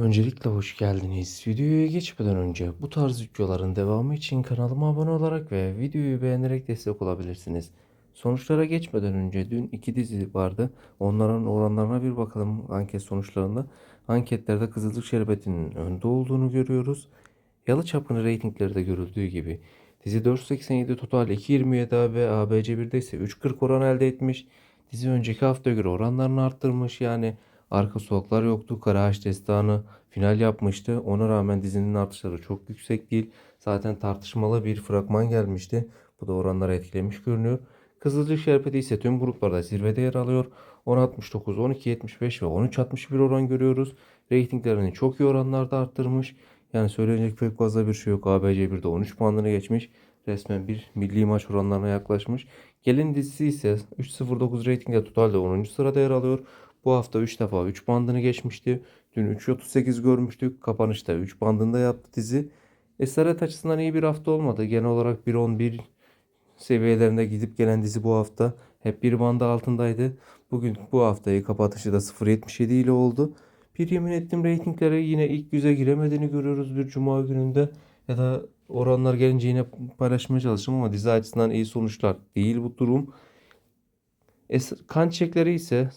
Öncelikle hoş geldiniz. Videoya geçmeden önce bu tarz videoların devamı için kanalıma abone olarak ve videoyu beğenerek destek olabilirsiniz. Sonuçlara geçmeden önce dün iki dizi vardı. Onların oranlarına bir bakalım anket sonuçlarında. Anketlerde Kızılcık Şerbeti'nin önde olduğunu görüyoruz. Yalı Çapkını reytingleri de görüldüğü gibi. Dizi 487 total 2.27 AB, ABC1'de ise 3.40 oran elde etmiş. Dizi önceki haftaya göre oranlarını arttırmış. Yani Arka Sokaklar yoktu. Kara Ağaç Destanı final yapmıştı. Ona rağmen dizinin artışları çok yüksek değil. Zaten tartışmalı bir fragman gelmişti. Bu da oranları etkilemiş görünüyor. Kızılcık Şerbeti ise tüm gruplarda zirvede yer alıyor. 10.69, 12.75 ve 13.61 oran görüyoruz. Reytinglerini çok iyi oranlarda arttırmış. Yani söyleyecek pek fazla bir şey yok. ABC 1'de 13 puanını geçmiş. Resmen bir milli maç oranlarına yaklaşmış. Gelin dizisi ise 3.09 reytingde totalde 10. sırada yer alıyor. Bu hafta 3 defa 3 bandını geçmişti. Dün 3.38 görmüştük. Kapanışta 3 bandında yaptı dizi. Esaret açısından iyi bir hafta olmadı. Genel olarak 1.11 seviyelerinde gidip gelen dizi bu hafta hep bir banda altındaydı. Bugün bu haftayı kapatışı da 0.77 ile oldu. Bir yemin ettim reytingleri yine ilk yüze giremediğini görüyoruz bir cuma gününde. Ya da oranlar gelince yine paylaşmaya çalıştım ama dizi açısından iyi sonuçlar değil bu durum. Es- kan çiçekleri ise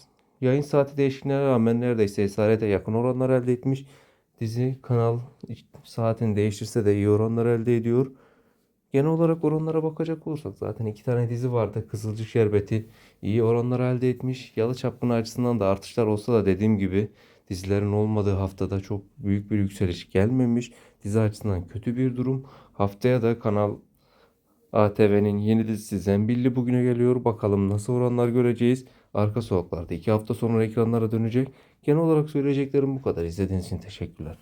yayın saati değişikliğine rağmen neredeyse esarete yakın oranlar elde etmiş. Dizi kanal saatini değiştirse de iyi oranlar elde ediyor. Genel olarak oranlara bakacak olursak zaten iki tane dizi vardı. Kızılcık Şerbeti iyi oranlar elde etmiş. Yalı Çapkını açısından da artışlar olsa da dediğim gibi dizilerin olmadığı haftada çok büyük bir yükseliş gelmemiş. Dizi açısından kötü bir durum. Haftaya da kanal ATV'nin yeni dizisi Zembilli bugüne geliyor. Bakalım nasıl oranlar göreceğiz. Arka sokaklarda iki hafta sonra ekranlara dönecek. Genel olarak söyleyeceklerim bu kadar. İzlediğiniz için teşekkürler.